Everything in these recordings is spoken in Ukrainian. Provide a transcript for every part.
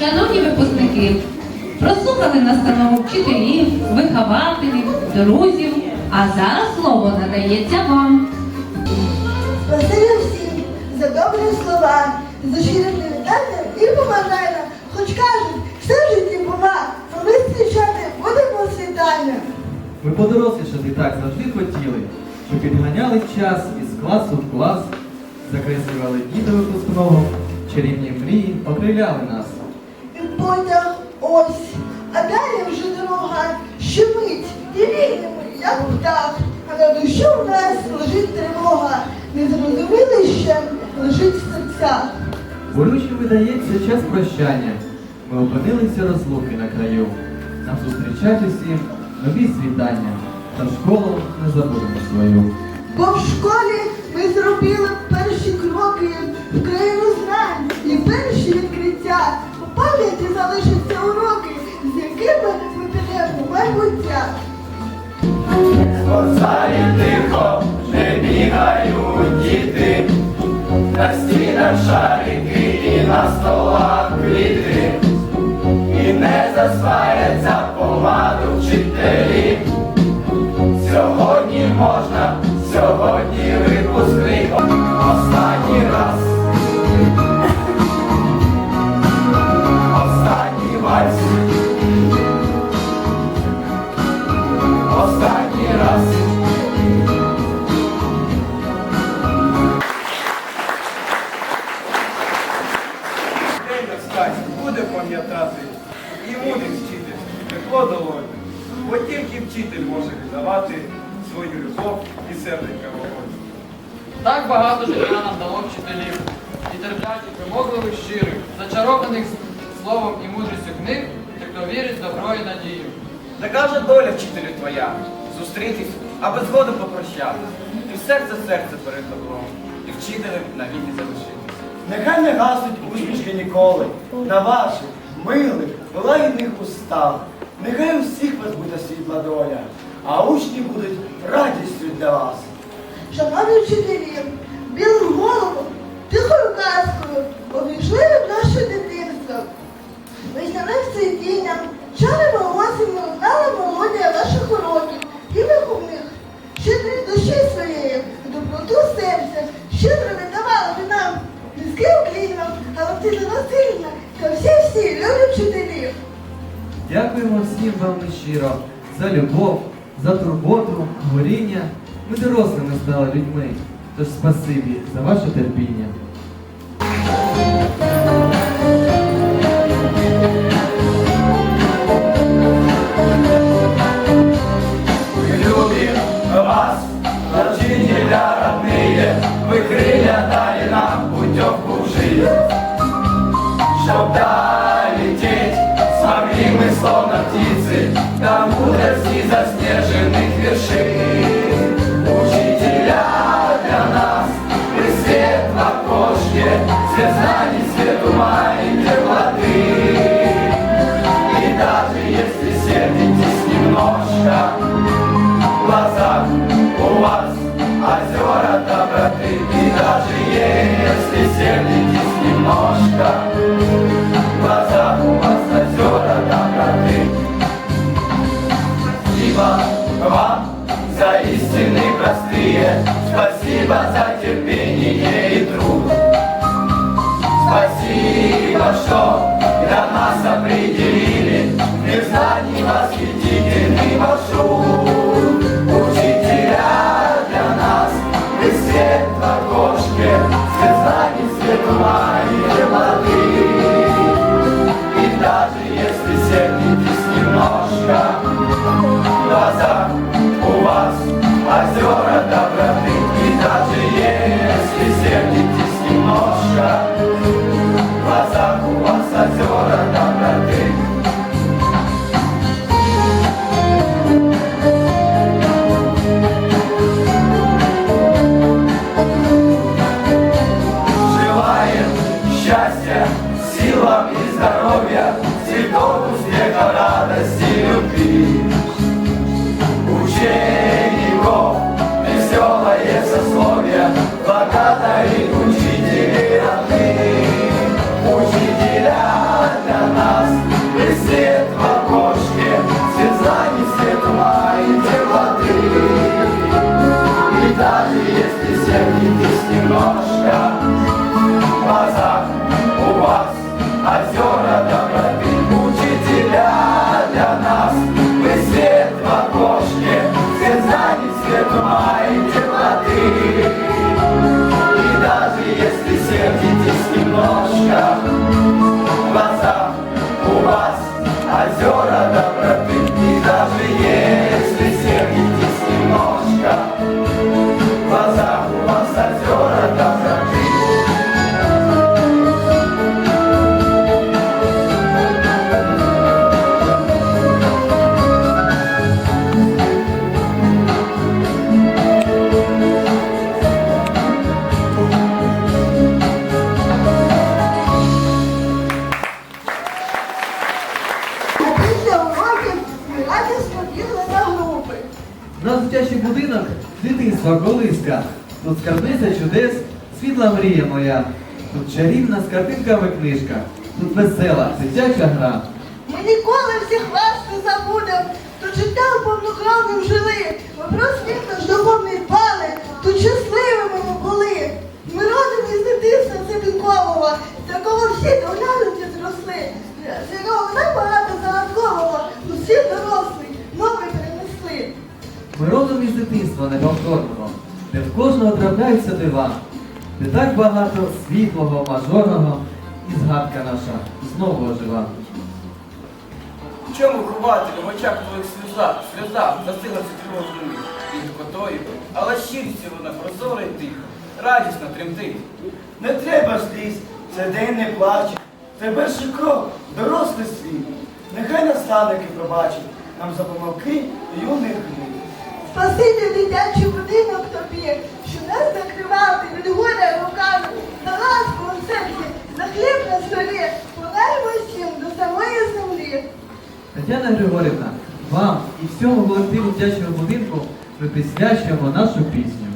Шановні випускники, прослухали настанову вчителів, вихователів, друзів, а зараз слово надається вам. Спасибі всім за добрі слова, за щире привітання і побажання. Хоч кажуть, все в житті бува, а ми зустрічати будемо світання. Ми подорослішати так завжди хотіли, що підганяли час із класу в клас, закреслювали діда випускного, чарівні мрії окриляли нас. Потяг ось, а далі вже дорога, що мить і вільними, як птах, а на душі в нас лежить тривога, не зрозуміли ще лежить в серцях. Болючим видається час прощання. Ми опинилися розлуки на краю. Нам зустрічать усім нові світання, та школу не забудемо свою. Бо в школі ми зробили спортзалі тихо, не бігають діти, на стінах шарики і на столах квіти, і не засваряться помаду вчителі. Сьогодні можна, сьогодні тільки вчитель може віддавати свою любов і серденька вогонь. Так багато життя нам дало вчителів, і терплячі, примогливих щирих, зачарованих словом і мудрістю книг, тих, хто вірить добро і надію. Така же доля вчителю твоя, зустрітись, аби згодом попрощати, і в серце серце перед добром, і вчителем навіки залишитись. Нехай не гаснуть усмішки ніколи на ваших милих, лагідних устах. Нехай всіх вас буде світла доля, а учні будуть радістю для вас. Шановні вчителі, білим головом, тихою казкою обійшли ви наше дитинство. Весняним цвітінням, чарами осінню знала мелодія ваших уроків і виховних. Щедрі душі своєї, доброту серця, щедро віддавали ви нам. Низький уклін вам, Галактина Васильівна та всі-всі любі вчителі. Дякуємо всім вам щиро за любов, за турботу, горіння. Ми дорослими стали людьми, тож спасибі за ваше терпіння. Мы любим вас, учителя родные, вы крылья дали нам путевку в жизнь. Чтоб долететь, смогли мы словно птицы до мудрости заснеженных вершин. Учителя для нас, вы свет в окошке, свет знаний, счастья, силам и здоровья, цветов успеха, радости, любви. Учеников веселое сословие, благодарит учителей родные. Учителя для нас пресвет в окошке, свет знаний, свет ума и теплоты. И даже если сердитесь немножко, знаний, дитячий будинок дитинства колиска. Тут скарбниця чудес, світла мрія моя. Тут чарівна з картинками книжка. Тут весела, дитяча гра. Ми ніколи всіх вас не забудемо. Тут життя повнокровним жили. Де в кожного трапляються дива, де так багато світлого, мажорного, і згадка наша знову ожива. Чому хователю в очах твоїх сльоза, сльоза застигла цю і гіркотою, але щирістю вона прозора і тиха, радісно тремтить. Не треба сліз, це день не плаче. Це перший крок, дорослий світ. Нехай наставники пробачать нам за помилки юних гнів. Спасибі дитячий будинок тобі, що нас закривати від горя руками, на ласку у серці, за хліб на столі, подаємо всім до самої землі. Тетяна Григорівна, вам і всьому колективу дитячого будинку ми присвячуємо нашу пісню.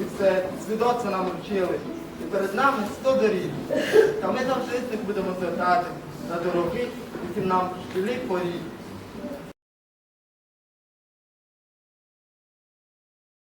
І це свідоцтво нам вручили. І перед нами сто доріг. Та ми завжди з них будемо звертати на дороги, яким нам в шкілі порі.